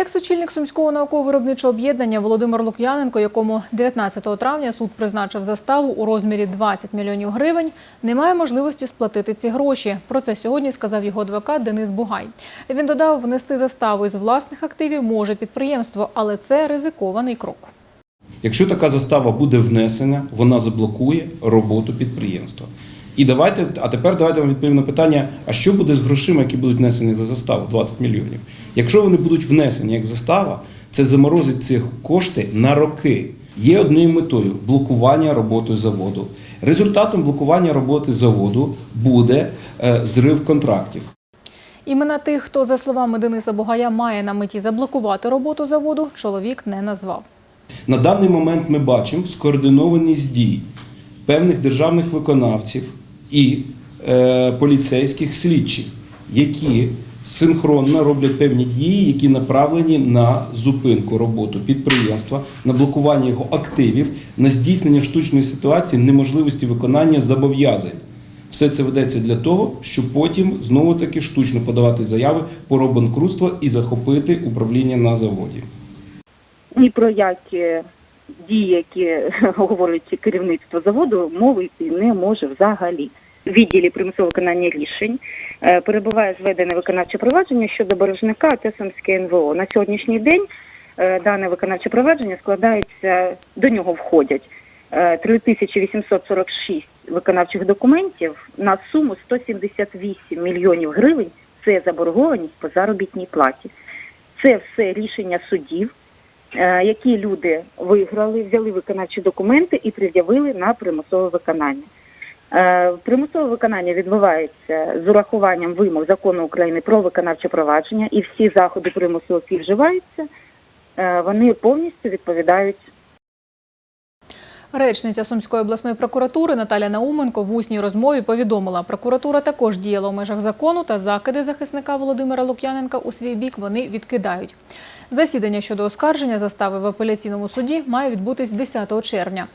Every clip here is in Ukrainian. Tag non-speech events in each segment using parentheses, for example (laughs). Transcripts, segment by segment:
Екс-очільник Сумського науково-виробничого об'єднання Володимир Лук'яненко, якому 19 травня суд призначив заставу у розмірі 20 мільйонів гривень, не має можливості сплатити ці гроші. Про це сьогодні сказав його адвокат Денис Бугай. Він додав, внести заставу із власних активів може підприємство, але це ризикований крок. Якщо така застава буде внесена, вона заблокує роботу підприємства. І давайте, а тепер давайте вам відповім на питання: а що буде з грошима, які будуть внесені за заставу 20 мільйонів? Якщо вони будуть внесені як застава, це заморозить ці кошти на роки. Є однією метою блокування роботи заводу. Результатом блокування роботи заводу буде е, зрив контрактів. Імена тих, хто, за словами Дениса Бугая, має на меті заблокувати роботу заводу, чоловік не назвав. На даний момент ми бачимо скоординованість дій певних державних виконавців і е, поліцейських слідчих, які синхронно роблять певні дії, які направлені на зупинку роботи підприємства, на блокування його активів, на здійснення штучної ситуації, неможливості виконання зобов'язань. Все це ведеться для того, щоб потім знову таки штучно подавати заяви про банкрутство і захопити управління на заводі. ні про які дії, які (laughs) говорить керівництво заводу, мови йти не може взагалі. В відділі примусового виконання рішень е, перебуває зведене виконавче провадження щодо боржника та Сумське НВО. На сьогоднішній день е, дане виконавче провадження складається, до нього входять е, 3846 виконавчих документів на суму 178 мільйонів гривень. Це заборгованість по заробітній платі. Це все рішення судів, е, які люди виграли, взяли виконавчі документи і пред'явили на примусове виконання. Е, Примусове виконання відбувається з урахуванням вимог закону України про виконавче провадження, і всі заходи примусу, які вживаються, е, вони повністю відповідають Речниця Сумської обласної прокуратури Наталя Науменко в усній розмові повідомила, прокуратура також діяла у межах закону та закиди захисника Володимира Лук'яненка у свій бік вони відкидають. Засідання щодо оскарження застави в апеляційному суді має відбутись 10 червня.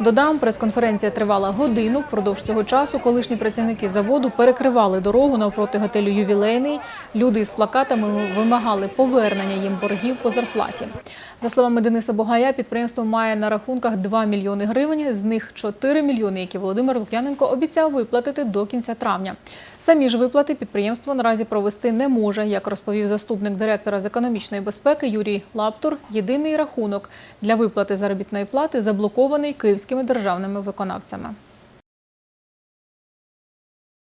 Додам, прес-конференція тривала годину. Впродовж цього часу колишні працівники заводу перекривали дорогу навпроти готелю Ювілейний. Люди із плакатами вимагали повернення їм боргів по зарплаті. За словами Дениса Богая, підприємство має на рахунках 2 мільйони гривень, з них 4 мільйони, які Володимир Лук'яненко обіцяв виплатити до кінця травня. Самі ж виплати підприємство наразі провести не може, як розповів заступник директора з економічної безпеки Юрій Лаптур. Єдиний рахунок для виплати заробітної плати заблокований київськими державними виконавцями.